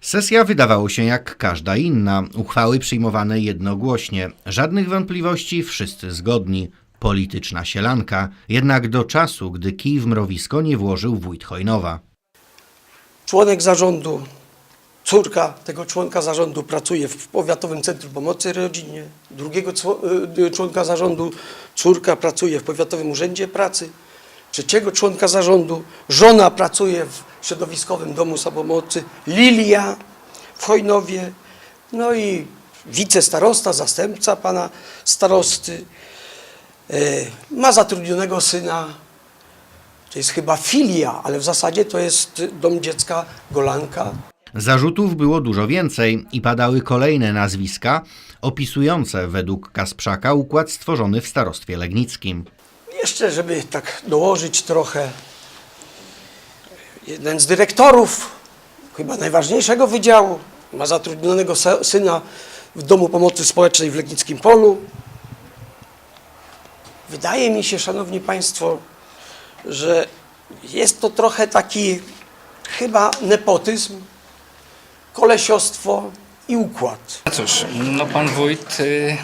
Sesja wydawało się jak każda inna. Uchwały przyjmowane jednogłośnie. Żadnych wątpliwości, wszyscy zgodni. Polityczna sielanka. Jednak do czasu, gdy kij w mrowisko nie włożył wójt Hojnowa. członek zarządu, córka tego członka zarządu pracuje w Powiatowym Centrum Pomocy Rodzinie, drugiego cło- y, członka zarządu, córka pracuje w Powiatowym Urzędzie Pracy, trzeciego członka zarządu, żona pracuje w Środowiskowym Domu Samopomocy, Lilia w Chojnowie, no i wicestarosta, zastępca pana starosty, y, ma zatrudnionego syna, to jest chyba filia, ale w zasadzie to jest dom dziecka Golanka. Zarzutów było dużo więcej i padały kolejne nazwiska opisujące według Kasprzaka układ stworzony w starostwie legnickim. Jeszcze, żeby tak dołożyć trochę, jeden z dyrektorów, chyba najważniejszego wydziału, ma zatrudnionego syna w Domu Pomocy Społecznej w Legnickim Polu. Wydaje mi się, Szanowni Państwo, że jest to trochę taki chyba nepotyzm, kolesiostwo i układ. No Cóż, no pan wójt, y,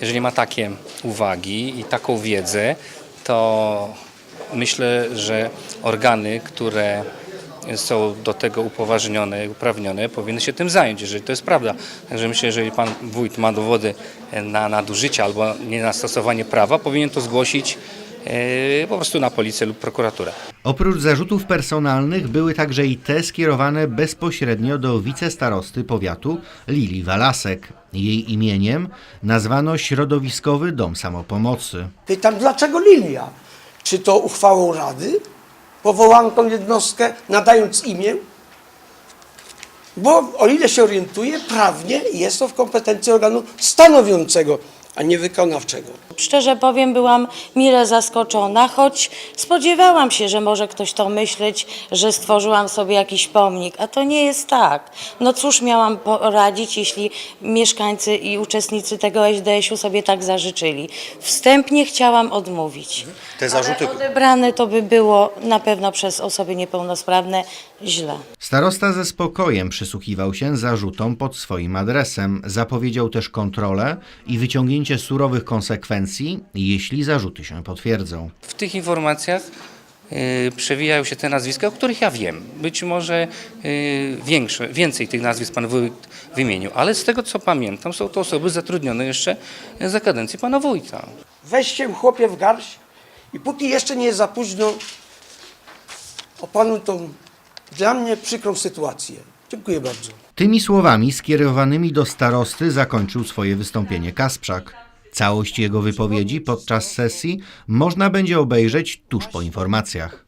jeżeli ma takie uwagi i taką wiedzę, to myślę, że organy, które są do tego upoważnione i uprawnione, powinny się tym zająć, jeżeli to jest prawda. Także myślę, że jeżeli pan wójt ma dowody na nadużycie albo nie na stosowanie prawa, powinien to zgłosić y, po prostu na policję lub prokuraturę. Oprócz zarzutów personalnych były także i te skierowane bezpośrednio do wicestarosty powiatu Lili Walasek. Jej imieniem nazwano Środowiskowy Dom Samopomocy. Pytam, dlaczego Lilia? Czy to uchwałą Rady powołano tą jednostkę, nadając imię? Bo o ile się orientuję, prawnie jest to w kompetencji organu stanowiącego, a nie wykonawczego. Szczerze powiem, byłam mile zaskoczona, choć spodziewałam się, że może ktoś to myśleć, że stworzyłam sobie jakiś pomnik, a to nie jest tak. No cóż miałam poradzić, jeśli mieszkańcy i uczestnicy tego SDŚ-u sobie tak zażyczyli. Wstępnie chciałam odmówić. Te zarzuty- Ale odebrane to by było na pewno przez osoby niepełnosprawne źle. Starosta ze spokojem przysłuchiwał się zarzutom pod swoim adresem. Zapowiedział też kontrolę i wyciągnięcie surowych konsekwencji, jeśli zarzuty się potwierdzą. W tych informacjach y, przewijają się te nazwiska, o których ja wiem. Być może y, większe, więcej tych nazwisk pan wójt wymienił, ale z tego co pamiętam, są to osoby zatrudnione jeszcze za kadencji pana wójta. Weź się chłopie w garść i póki jeszcze nie jest za późno, opanuj tą dla mnie przykrą sytuację. Dziękuję bardzo. Tymi słowami skierowanymi do starosty zakończył swoje wystąpienie Kasprzak. Całość jego wypowiedzi podczas sesji można będzie obejrzeć tuż po informacjach.